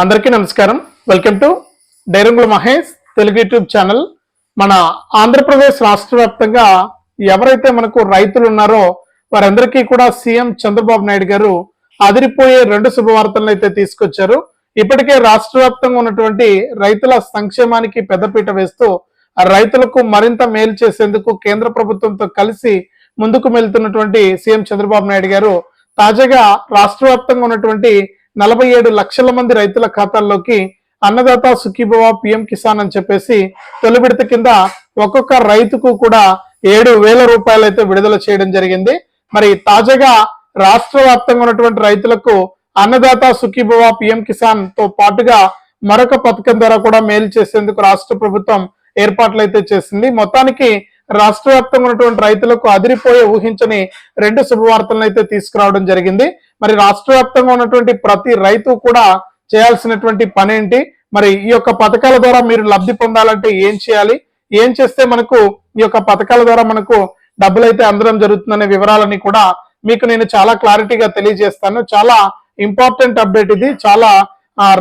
అందరికీ నమస్కారం. Welcome to Dairangula Mahesh Telugu YouTube channel మన ఆంధ్రప్రదేశ్ రాష్ట్ర వ్యాప్తంగా ఎవరైతే మనకు రైతులు ఉన్నారో వారందరికీ కూడా సీఎం చంద్రబాబు నాయుడు గారు అదిరిపోయే రెండు శుభవార్తలను అయితే తీసుకొచ్చారు. ఇప్పటికే రాష్ట్ర వ్యాప్తంగా ఉన్నటువంటి రైతుల సంక్షేమానికి పెద్దపీట వేస్తూ రైతులకు మరింత మేలు చేసేందుకు కేంద్ర ప్రభుత్వంతో కలిసి ముందుకు వెళ్తున్నటువంటి సీఎం చంద్రబాబు నాయుడు గారు తాజాగా రాష్ట్ర ఉన్నటువంటి నలభై ఏడు లక్షల మంది రైతుల ఖాతాల్లోకి అన్నదాత సుఖీభవ పిఎం కిసాన్ అని చెప్పేసి తొలి విడత కింద ఒక్కొక్క రైతుకు కూడా ఏడు వేల రూపాయలు అయితే విడుదల చేయడం జరిగింది. మరి తాజాగా రాష్ట్ర వ్యాప్తంగా ఉన్నటువంటి రైతులకు అన్నదాత సుఖీభవ పిఎం కిసాన్తో పాటుగా మరొక పథకం ద్వారా కూడా మేలు చేసేందుకు రాష్ట్ర ప్రభుత్వం ఏర్పాట్లు అయితే చేసింది. మొత్తానికి రాష్ట్ర వ్యాప్తంగా ఉన్నటువంటి రైతులకు అదిరిపోయే ఊహించని రెండు శుభవార్తలను అయితే తీసుకురావడం జరిగింది. మరి రాష్ట్ర వ్యాప్తంగా ఉన్నటువంటి ప్రతి రైతు కూడా చేయాల్సినటువంటి పనేంటి? మరి ఈ యొక్క పథకాల ద్వారా మీరు లబ్ధి పొందాలంటే ఏం చేయాలి? ఏం చేస్తే మనకు ఈ యొక్క పథకాల ద్వారా మనకు డబ్బులు అయితే అందడం జరుగుతుందనే వివరాలని కూడా మీకు నేను చాలా క్లారిటీగా తెలియజేస్తాను. చాలా ఇంపార్టెంట్ అప్డేట్ ఇది. చాలా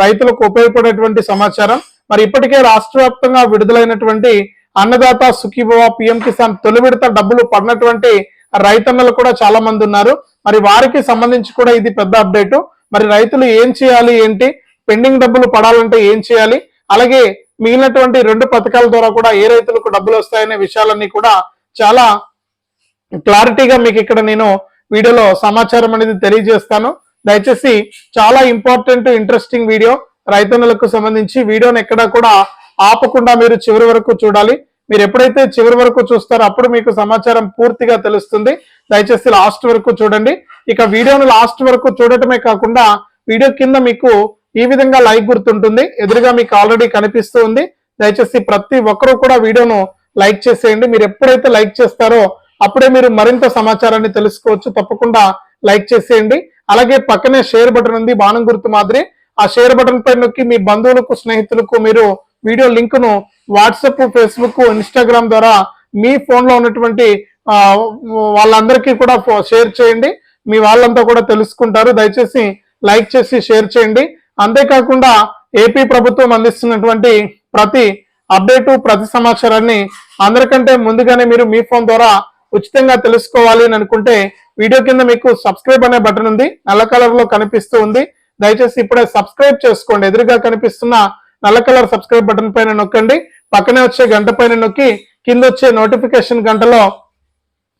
రైతులకు ఉపయోగపడేటువంటి సమాచారం. మరి ఇప్పటికే రాష్ట్ర వ్యాప్తంగా విడుదలైనటువంటి అన్నదాత సుఖీభవ పిఎం కిసాన్ తొలి విడత డబ్బులు పడినటువంటి రైతన్నలు కూడా చాలా మంది ఉన్నారు. మరి వారికి సంబంధించి కూడా ఇది పెద్ద అప్డేట్. మరి రైతులు ఏం చేయాలి ఏంటి? పెండింగ్ డబ్బులు పడాలంటే ఏం చేయాలి? అలాగే మిగిలినటువంటి రెండు పథకాల ద్వారా కూడా ఏ రైతులకు డబ్బులు వస్తాయనే విషయాలన్నీ కూడా చాలా క్లారిటీగా మీకు ఇక్కడ నేను వీడియోలో సమాచారం అనేది తెలియజేస్తాను. దయచేసి చాలా ఇంపార్టెంట్ ఇంట్రెస్టింగ్ వీడియో రైతన్నులకు సంబంధించి వీడియోని ఎక్కడా కూడా ఆపకుండా మీరు చివరి వరకు చూడాలి. మీరు ఎప్పుడైతే చివరి వరకు చూస్తారో అప్పుడు మీకు సమాచారం పూర్తిగా తెలుస్తుంది. దయచేసి లాస్ట్ వరకు చూడండి. ఇక వీడియోను లాస్ట్ వరకు చూడటమే కాకుండా వీడియో కింద మీకు ఈ విధంగా లైక్ గుర్తుంటుంది. ఎదురుగా మీకు ఆల్రెడీ కనిపిస్తూ ఉంది. దయచేసి ప్రతి ఒక్కరూ కూడా వీడియోను లైక్ చేసేయండి. మీరు ఎప్పుడైతే లైక్ చేస్తారో అప్పుడే మీరు మరింత సమాచారాన్ని తెలుసుకోవచ్చు. తప్పకుండా లైక్ చేసేయండి. అలాగే పక్కనే షేర్ బటన్ ఉంది. బాణం గుర్తు మాదిరి. ఆ షేర్ బటన్ పై నొక్కి మీ బంధువులకు స్నేహితులకు మీరు వీడియో లింక్ను వాట్సాప్ ఫేస్బుక్ ఇన్స్టాగ్రామ్ ద్వారా మీ ఫోన్లో ఉన్నటువంటి ఆ, వాళ్ళందరికీ కూడా ఫో- షేర్ చేయండి. మీ వాళ్ళంతా కూడా తెలుసుకుంటారు. దయచేసి లైక్ చేసి షేర్ చేయండి. అంతేకాకుండా ఏపీ ప్రభుత్వం అందిస్తున్నటువంటి ప్రతి అప్డేటు ప్రతి సమాచారాన్ని అందరికంటే ముందుగానే మీరు మీ ఫోన్ ద్వారా ఉచితంగా తెలుసుకోవాలి అని అనుకుంటే వీడియో కింద మీకు సబ్స్క్రైబ్ అనే బటన్ ఉంది. నల్ల కలర్లో కనిపిస్తూ ఉంది. దయచేసి ఇప్పుడే సబ్స్క్రైబ్ చేసుకోండి. ఎదురుగా కనిపిస్తున్న నల్ల కలర్ సబ్స్క్రైబ్ బటన్ పైన నొక్కండి. పక్కనే వచ్చే గంట పైన నొక్కి కింద వచ్చే నోటిఫికేషన్ గంటలో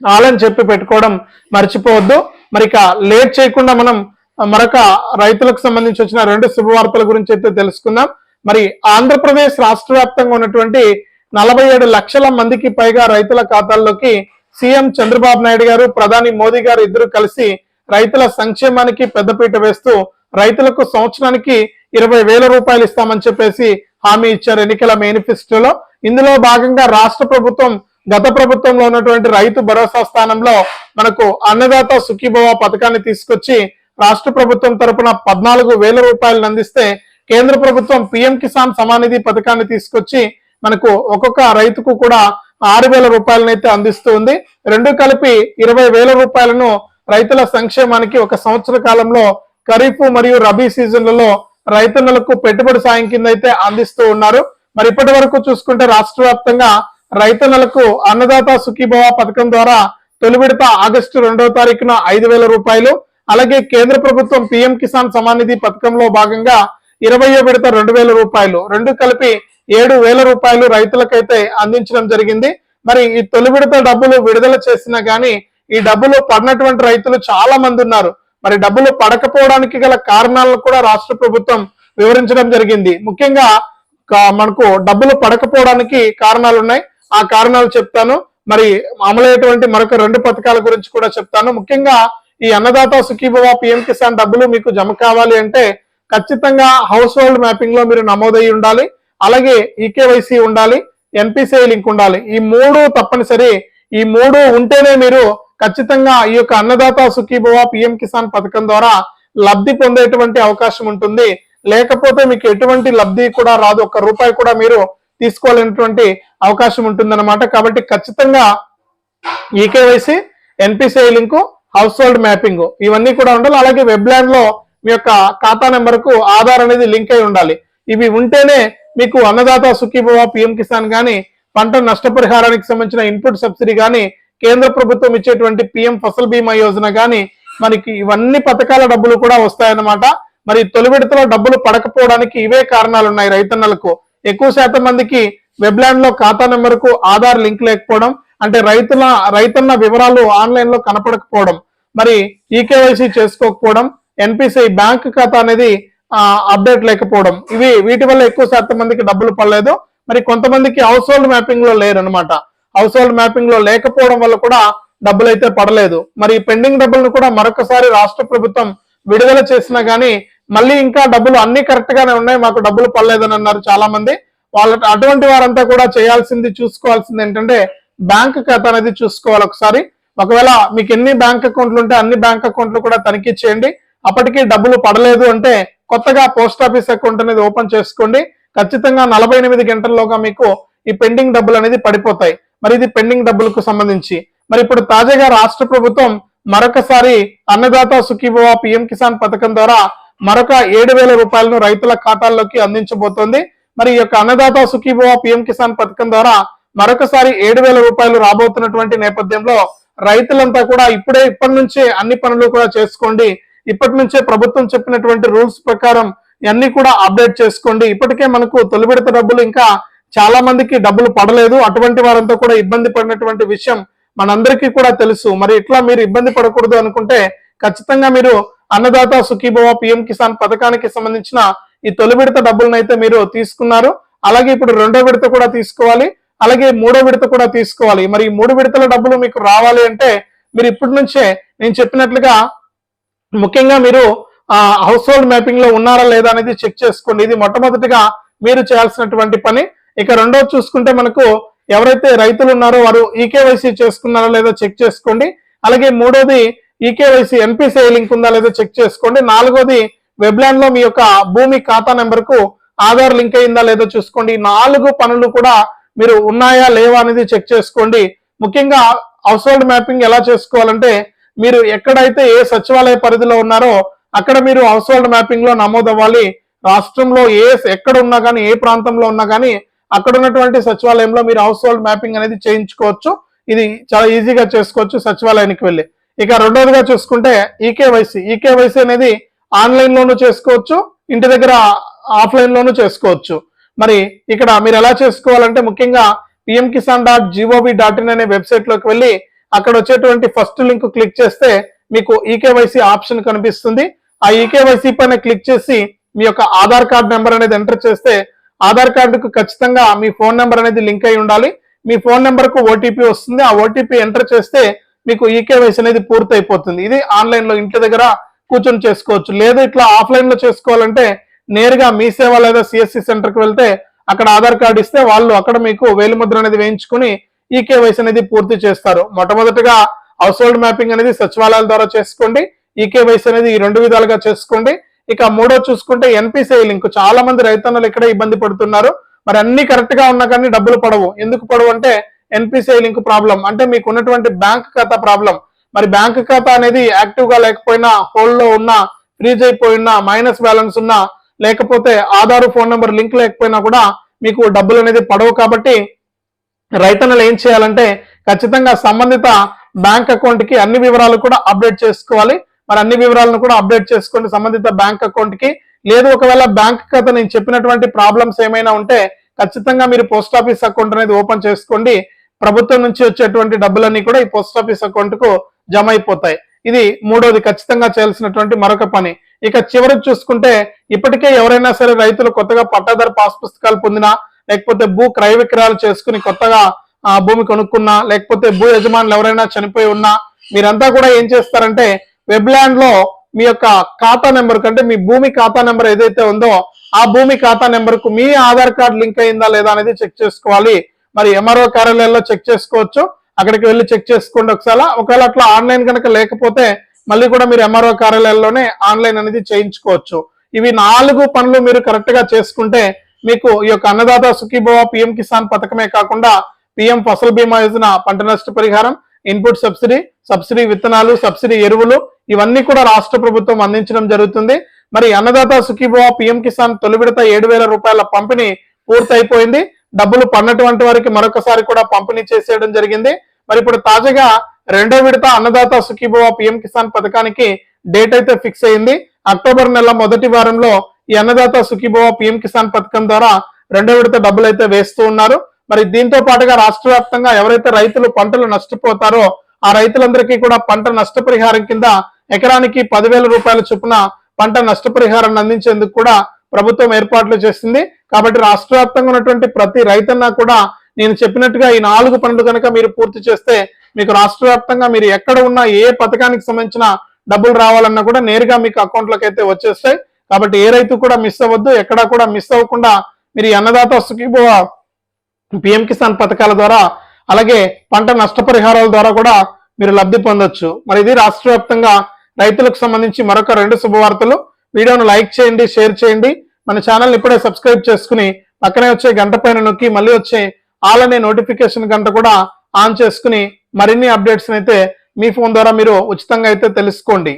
ఆల్ అని చెప్పి పెట్టుకోవడం మర్చిపోవద్దు. మరి ఇక లేట్ చేయకుండా మనం మరొక రైతులకు సంబంధించి వచ్చిన రెండు శుభవార్తల గురించి అయితే తెలుసుకుందాం. మరి ఆంధ్రప్రదేశ్ రాష్ట్ర వ్యాప్తంగా ఉన్నటువంటి నలభై ఏడు లక్షల మందికి పైగా రైతుల ఖాతాల్లోకి సీఎం చంద్రబాబు నాయుడు గారు ప్రధాని మోదీ గారు ఇద్దరు కలిసి రైతుల సంక్షేమానికి పెద్దపీట వేస్తూ రైతులకు సంవత్సరానికి ఇరవై వేల రూపాయలు ఇస్తామని చెప్పేసి హామీ ఇచ్చారు ఎన్నికల మేనిఫెస్టోలో. ఇందులో భాగంగా రాష్ట్ర ప్రభుత్వం గత ప్రభుత్వంలో ఉన్నటువంటి రైతు భరోసా స్థానంలో మనకు అన్నదాత సుఖీభవ పథకాన్ని తీసుకొచ్చి రాష్ట్ర ప్రభుత్వం తరపున పద్నాలుగు వేల రూపాయలను అందిస్తే కేంద్ర ప్రభుత్వం పిఎం కిసాన్ సమానిధి పథకాన్ని తీసుకొచ్చి మనకు ఒక్కొక్క రైతుకు కూడా ఆరు వేల రూపాయలనైతే అందిస్తూ ఉంది. రెండు కలిపి ఇరవై వేల రూపాయలను రైతుల సంక్షేమానికి ఒక సంవత్సర కాలంలో ఖరీఫ్ మరియు రబీ సీజన్లలో రైతన్నలకు పెట్టుబడి సాయం కింద అయితే అందిస్తూ ఉన్నారు. మరి ఇప్పటి వరకు చూసుకుంటే రాష్ట్ర వ్యాప్తంగా రైతన్నలకు అన్నదాత సుఖీభవ పథకం ద్వారా తొలి విడత ఆగస్టు రెండవ తారీఖున ఐదు వేల రూపాయలు అలాగే కేంద్ర ప్రభుత్వం పిఎం కిసాన్ సమానిధి పథకంలో భాగంగా ఇరవయో విడత రెండు వేల రూపాయలు రెండు కలిపి ఏడు వేల రూపాయలు రైతులకైతే అందించడం జరిగింది. మరి ఈ తొలి విడత డబ్బులు విడుదల చేసినా గానీ ఈ డబ్బులు పడినటువంటి రైతులు చాలా మంది ఉన్నారు. మరి డబ్బులు పడకపోవడానికి గల కారణాలను కూడా రాష్ట్ర ప్రభుత్వం వివరించడం జరిగింది. ముఖ్యంగా మనకు డబ్బులు పడకపోవడానికి కారణాలు ఉన్నాయి. ఆ కారణాలు చెప్తాను. మరి అమలయ్యేటువంటి మరొక రెండు పథకాల గురించి కూడా చెప్తాను. ముఖ్యంగా ఈ అన్నదాత సుఖీభవ పిఎం కిసాన్ డబ్బులు మీకు జమ కావాలి అంటే ఖచ్చితంగా హౌస్ హోల్డ్ మ్యాపింగ్లో మీరు నమోదయ్యి ఉండాలి. అలాగే ఈకేవైసీ ఉండాలి. ఎన్పిసిఐ లింక్ ఉండాలి. ఈ మూడు తప్పనిసరి ఈ మూడు ఉంటేనే మీరు ఖచ్చితంగా ఈ యొక్క అన్నదాత సుఖీభవ పిఎం కిసాన్ పథకం ద్వారా లబ్ధి పొందేటువంటి అవకాశం ఉంటుంది. లేకపోతే మీకు ఎటువంటి లబ్ధి కూడా రాదు. ఒక్క రూపాయి కూడా మీరు తీసుకోలేనటువంటి అవకాశం ఉంటుందన్నమాట. కాబట్టి ఖచ్చితంగా eKYC NPCI link household mapping ఇవన్నీ కూడా ఉండాలి. అలాగే వెబ్ ల్యాండ్లో మీ యొక్క ఖాతా నెంబర్కు ఆధార్ అనేది లింక్ అయి ఉండాలి. ఇవి ఉంటేనే మీకు అన్నదాత సుఖీభవ పిఎం కిసాన్ గాని పంట నష్టపరిహారానికి సంబంధించిన ఇన్పుట్ సబ్సిడీ కానీ కేంద్ర ప్రభుత్వం ఇచ్చేటువంటి పిఎం ఫసల్ బీమా యోజన కానీ మనకి ఇవన్నీ పథకాల డబ్బులు కూడా వస్తాయన్నమాట. మరి తొలి విడతలో డబ్బులు పడకపోవడానికి ఇవే కారణాలు ఉన్నాయి రైతన్నలకు. ఎక్కువ శాతం మందికి వెబ్లాండ్లో ఖాతా నెంబర్కు ఆధార్ లింక్ లేకపోవడం అంటే రైతుల రైతన్న వివరాలు ఆన్లైన్లో కనపడకపోవడం మరి ఈకేవైసీ చేసుకోకపోవడం ఎన్పిసిఐ బ్యాంక్ ఖాతా అనేది అప్డేట్ లేకపోవడం ఇవి వీటి వల్ల ఎక్కువ శాతం మందికి డబ్బులు పడలేదు. మరి కొంతమందికి హౌస్ హోల్డ్ మ్యాపింగ్లో లేరు అనమాట హౌస్ హోల్డ్ మ్యాపింగ్లో లేకపోవడం వల్ల కూడా డబ్బులు అయితే పడలేదు. మరి పెండింగ్ డబ్బులను కూడా మరొకసారి రాష్ట్ర ప్రభుత్వం విడుదల చేసినా గానీ మళ్ళీ ఇంకా డబ్బులు అన్ని కరెక్ట్ గానే ఉన్నాయి. మాకు డబ్బులు పడలేదని అన్నారు చాలా మంది వాళ్ళ అటువంటి వారంతా కూడా చేయాల్సింది చూసుకోవాల్సింది ఏంటంటే బ్యాంక్ ఖాతా అనేది చూసుకోవాలి ఒకసారి. ఒకవేళ మీకు ఎన్ని బ్యాంక్ అకౌంట్లు ఉంటే అన్ని బ్యాంక్ అకౌంట్లు కూడా తనిఖీ చేయండి. అప్పటికి డబ్బులు పడలేదు అంటే కొత్తగా పోస్ట్ ఆఫీస్ అకౌంట్ అనేది ఓపెన్ చేసుకోండి. ఖచ్చితంగా నలభై ఎనిమిది గంటల్లోగా మీకు ఈ పెండింగ్ డబ్బులు అనేది పడిపోతాయి. మరి ఇది పెండింగ్ డబ్బులకు సంబంధించి. మరి ఇప్పుడు తాజాగా రాష్ట్ర ప్రభుత్వం మరొకసారి అన్నదాత సుఖీభవ పిఎం కిసాన్ పథకం ద్వారా మరొక ఏడు వేల రూపాయలను రైతుల ఖాతాల్లోకి అందించబోతోంది. మరి ఈ యొక్క అన్నదాత సుఖీభవ పిఎం కిసాన్ పథకం ద్వారా మరొకసారి ఏడు వేల రూపాయలు రాబోతున్నటువంటి నేపథ్యంలో రైతులంతా కూడా ఇప్పుడే ఇప్పటి నుంచే అన్ని పనులు కూడా చేసుకోండి. ఇప్పటి నుంచే ప్రభుత్వం చెప్పినటువంటి రూల్స్ ప్రకారం ఇవన్నీ కూడా అప్డేట్ చేసుకోండి. ఇప్పటికే మనకు తొలి విడత డబ్బులు ఇంకా చాలా మందికి డబ్బులు పడలేదు. అటువంటి వారంతా కూడా ఇబ్బంది పడినటువంటి విషయం మనందరికీ కూడా తెలుసు. మరి ఇట్లా మీరు ఇబ్బంది పడకూడదు అనుకుంటే ఖచ్చితంగా మీరు అన్నదాత సుఖీభవ పిఎం కిసాన్ పథకానికి సంబంధించిన ఈ తొలి విడత డబ్బులను అయితే మీరు తీసుకున్నారు. అలాగే ఇప్పుడు రెండో విడత కూడా తీసుకోవాలి. అలాగే మూడో విడత కూడా తీసుకోవాలి. మరి ఈ మూడు విడతల డబ్బులు మీకు రావాలి అంటే మీరు ఇప్పటి నుంచే నేను చెప్పినట్లుగా ముఖ్యంగా మీరు హౌస్ హోల్డ్ మ్యాపింగ్లో ఉన్నారా లేదా అనేది చెక్ చేసుకోండి. ఇది మొట్టమొదటిగా మీరు చేయాల్సినటువంటి పని. ఇక రెండోది చూసుకుంటే మనకు ఎవరైతే రైతులు ఉన్నారో వారు ఈకేవైసీ చేసుకున్నారో లేదో చెక్ చేసుకోండి. అలాగే మూడోది ఈకేవైసీ ఎంపీసీఐ లింక్ ఉందా లేదో చెక్ చేసుకోండి. నాలుగోది వెబ్లాండ్లో మీ యొక్క భూమి ఖాతా నెంబర్కు ఆధార్ లింక్ అయిందా లేదో చూసుకోండి. నాలుగు పనులు కూడా మీరు ఉన్నాయా లేవా అనేది చెక్ చేసుకోండి. ముఖ్యంగా హౌస్ హోల్డ్ మ్యాపింగ్ ఎలా చేసుకోవాలంటే మీరు ఎక్కడైతే ఏ సచివాలయ పరిధిలో ఉన్నారో అక్కడ మీరు హౌస్ హోల్డ్ మ్యాపింగ్లో నమోదు అవ్వాలి రాష్ట్రంలో ఏ ఎక్కడ ఉన్నా కానీ ఏ ప్రాంతంలో ఉన్నా కానీ అక్కడ ఉన్నటువంటి సచివాలయంలో మీరు హౌస్ హోల్డ్ మ్యాపింగ్ అనేది చేయించుకోవచ్చు. ఇది చాలా ఈజీగా చేసుకోవచ్చు సచివాలయానికి వెళ్ళి. ఇక రెండోదిగా చూసుకుంటే ఈకేవైసీ. ఈకేవైసీ అనేది ఆన్లైన్ లోను చేసుకోవచ్చు ఇంటి దగ్గర ఆఫ్లైన్ లోను చేసుకోవచ్చు. మరి ఇక్కడ మీరు ఎలా చేసుకోవాలంటే ముఖ్యంగా PM Kisan dot G O V dot in అనే వెబ్సైట్లోకి వెళ్ళి అక్కడ వచ్చేటువంటి ఫస్ట్ లింక్ క్లిక్ చేస్తే మీకు ఈకేవైసీ ఆప్షన్ కనిపిస్తుంది. ఆ ఈకేవైసీ పైన క్లిక్ చేసి మీ యొక్క ఆధార్ కార్డ్ నెంబర్ అనేది ఎంటర్ చేస్తే ఆధార్ కార్డుకు ఖచ్చితంగా మీ ఫోన్ నెంబర్ అనేది లింక్ అయి ఉండాలి. మీ ఫోన్ నెంబర్కు ఓటీపీ వస్తుంది. ఆ ఓటీపీ ఎంటర్ చేస్తే మీకు ఈకేవైసీ అనేది పూర్తయిపోతుంది. ఇది ఆన్లైన్లో ఇంటి దగ్గర కూర్చొని చేసుకోవచ్చు. లేదు ఇట్లా ఆఫ్లైన్లో చేసుకోవాలంటే నేరుగా మీ సేవ లేదా సిఎస్సి సెంటర్కి వెళ్తే అక్కడ ఆధార్ కార్డు ఇస్తే వాళ్ళు అక్కడ మీకు వేలిముద్ర అనేది వేయించుకుని ఈ కేవైసీ అనేది పూర్తి చేస్తారు. మొట్టమొదటిగా హౌస్ హోల్డ్ మ్యాపింగ్ అనేది సచివాలయాల ద్వారా చేసుకోండి. ఈ కేవైసీ అనేది ఈ రెండు విధాలుగా చేసుకోండి. ఇక మూడో చూసుకుంటే ఎన్పిసిఐ లింక్ చాలా మంది రైతన్నలు ఇక్కడే ఇబ్బంది పడుతున్నారు. మరి అన్ని కరెక్ట్గా ఉన్నా కానీ డబ్బులు పడవు. ఎందుకు పడవు అంటే ఎన్పిసిఐ లింక్ ప్రాబ్లం అంటే మీకు ఉన్నటువంటి బ్యాంక్ ఖాతా ప్రాబ్లం మరి బ్యాంక్ ఖాతా అనేది యాక్టివ్గా లేకపోయినా హోల్డ్లో ఉన్నా ఫ్రీజ్ అయిపోయినా మైనస్ బ్యాలెన్స్ ఉన్నా లేకపోతే ఆధార్ ఫోన్ నెంబర్ లింక్ లేకపోయినా కూడా మీకు డబ్బులు అనేది పడవు కాబట్టి రైతన్నలు ఏం చేయాలంటే ఖచ్చితంగా సంబంధిత బ్యాంక్ అకౌంట్కి అన్ని వివరాలు కూడా అప్డేట్ చేసుకోవాలి. మరి అన్ని వివరాలను కూడా అప్డేట్ చేసుకోండి. సంబంధిత బ్యాంక్ అకౌంట్కి. లేదు ఒకవేళ బ్యాంక్ ఖాతా నేను చెప్పినటువంటి ప్రాబ్లమ్స్ ఏమైనా ఉంటే ఖచ్చితంగా మీరు పోస్ట్ ఆఫీస్ అకౌంట్ అనేది ఓపెన్ చేసుకోండి. ప్రభుత్వం నుంచి వచ్చేటువంటి డబ్బులన్నీ కూడా ఈ పోస్ట్ ఆఫీస్ అకౌంట్కు జమ అయిపోతాయి. ఇది మూడోది. ఖచ్చితంగా చేయాల్సినటువంటి మరొక పని. ఇక చివరికి చూసుకుంటే ఇప్పటికే ఎవరైనా సరే రైతులు కొత్తగా పట్టాదారు పాస్ పుస్తకాలు పొందినా లేకపోతే భూ క్రయ విక్రయాలు చేసుకుని కొత్తగా ఆ, భూమి కొనుక్కున్నా లేకపోతే భూ యజమానులు ఎవరైనా చనిపోయి ఉన్నా మీరంతా కూడా ఏం చేస్తారంటే వెబ్లాండ్లో మీ యొక్క ఖాతా నెంబర్ కంటే మీ భూమి ఖాతా నెంబర్ ఏదైతే ఉందో ఆ భూమి ఖాతా నెంబర్కు మీ ఆధార్ కార్డ్ లింక్ అయిందా లేదా అనేది చెక్ చేసుకోవాలి. మరి ఎంఆర్ఓ కార్యాలయాల్లో చెక్ చేసుకోవచ్చు. అక్కడికి వెళ్ళి చెక్ చేసుకోండి ఒకసారి. ఒకవేళ అట్లా ఆన్లైన్ కనుక లేకపోతే మళ్ళీ కూడా మీరు ఎంఆర్ఓ కార్యాలయాల్లోనే ఆన్లైన్ అనేది చేయించుకోవచ్చు. ఇవి నాలుగు పనులు మీరు కరెక్ట్గా చేసుకుంటే మీకు ఈ యొక్క అన్నదాత సుఖీభవ పిఎం కిసాన్ పథకమే కాకుండా పిఎం ఫసల్ బీమా యోజన పంట నష్ట పరిహారం ఇన్పుట్ సబ్సిడీ సబ్సిడీ విత్తనాలు సబ్సిడీ ఎరువులు ఇవన్నీ కూడా రాష్ట్ర ప్రభుత్వం అందించడం జరుగుతుంది. మరి అన్నదాత సుఖీభవ పిఎం కిసాన్ తొలి విడత ఏడు వేల రూపాయల పంపిణీ పూర్తయిపోయింది. డబ్బులు పన్నటువంటి వారికి మరొకసారి కూడా పంపిణీ చేసేయడం జరిగింది. మరి ఇప్పుడు తాజాగా రెండో విడత అన్నదాత సుఖీభవ పిఎం కిసాన్ పథకానికి డేట్ అయితే ఫిక్స్ అయింది. అక్టోబర్ నెల మొదటి వారంలో ఈ అన్నదాత సుఖీభవ పిఎం కిసాన్ పథకం ద్వారా రెండో విడత డబ్బులు అయితే వేస్తూ ఉన్నారు. మరి దీంతో పాటుగా రాష్ట్ర వ్యాప్తంగా ఎవరైతే రైతులు పంటలు నష్టపోతారో ఆ రైతులందరికీ కూడా పంట నష్టపరిహారం కింద ఎకరానికి పదివేల రూపాయల చొప్పున పంట నష్టపరిహారాన్ని అందించేందుకు కూడా ప్రభుత్వం ఏర్పాట్లు చేసింది కాబట్టి రాష్ట్ర వ్యాప్తంగా ఉన్నటువంటి ప్రతి రైతన్నా కూడా నేను చెప్పినట్టుగా ఈ నాలుగు పనులు కనుక మీరు పూర్తి చేస్తే మీకు రాష్ట్ర వ్యాప్తంగా మీరు ఎక్కడ ఉన్నా ఏ పథకానికి సంబంధించిన డబ్బులు రావాలన్నా కూడా నేరుగా మీకు అకౌంట్లోకి అయితే వచ్చేస్తాయి. కాబట్టి ఏ రైతు కూడా మిస్ అవ్వద్దు. ఎక్కడా కూడా మిస్ అవ్వకుండా మీరు అన్నదాత సుఖీభవ పిఎం కిసాన్ పథకాల ద్వారా అలాగే పంట నష్టపరిహారాల ద్వారా కూడా మీరు లబ్ధి పొందొచ్చు. మరి ఇది రాష్ట్ర వ్యాప్తంగా రైతులకు సంబంధించి మరొక రెండు శుభవార్తలు. వీడియోను లైక్ చేయండి షేర్ చేయండి. మన ఛానల్ ఇప్పుడే సబ్స్క్రైబ్ చేసుకుని పక్కనే వచ్చే గంట పైన నొక్కి మళ్ళీ వచ్చే ఆల్ అనే నోటిఫికేషన్ గంట కూడా ఆన్ చేసుకుని మరిన్ని అప్డేట్స్ అయితే మీ ఫోన్ ద్వారా మీరు ఉచితంగా అయితే తెలుసుకోండి.